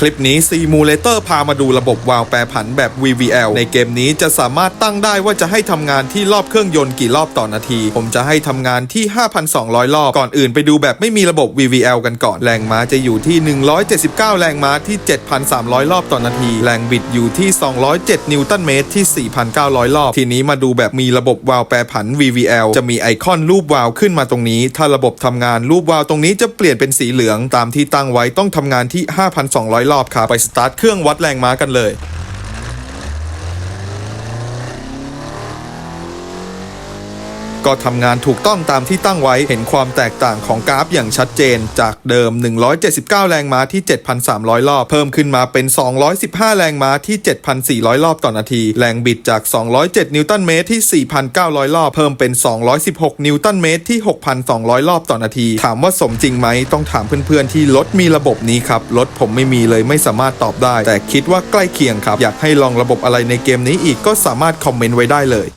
คลิปนี้ Simulator พามาดูระบบวาล์วแปรผันแบบ VVL ในเกมนี้จะสามารถตั้งได้ว่าจะให้ทำงานที่รอบเครื่องยนต์กี่รอบต่อนาที ผมจะให้ทำงานที่ 5,200 รอบ ก่อนอื่นไปดูแบบไม่มีระบบ VVL กันก่อน แรงม้าจะอยู่ที่ 179 แรงม้าที่ 7,300 รอบต่อนาที แรงบิดอยู่ที่ 207 นิวตันเมตรที่ 4,900 รอบ ทีนี้มาดูแบบมีระบบวาล์วแปรผัน VVL จะมีไอคอนรูปวาล์วขึ้นมาตรงนี้ ถ้าระบบทำงานรูปวาล์วตรงนี้จะเปลี่ยนเป็นสีเหลืองตามที่ตั้งไว้ต้องทำงานที่ 5,200รอบครับ ไปสตาร์ทเครื่องวัดแรงม้ากันเลย ก็ทำงานถูกต้องตามที่ตั้งไว้เห็นความแตกต่างของกราฟอย่างชัดเจน จากเดิม 179 แรงม้าที่ 7,300 รอบ เพิ่มขึ้นมาเป็น 215 แรงม้าที่ 7,400 รอบต่อนาที แรงบิดจาก 207 นิวตันเมตรที่ 4,900 รอบเพิ่มเป็น 216 นิวตันเมตรที่ 6,200 รอบต่อนาที ถามว่าสมจริงไหมต้องถามเพื่อนๆที่รถมีระบบนี้ครับรถผมไม่มีเลยไม่สามารถตอบได้ แต่คิดว่าใกล้เคียงครับ อยากให้ลองระบบอะไรในเกมนี้อีกก็สามารถคอมเมนต์ไว้ได้เลย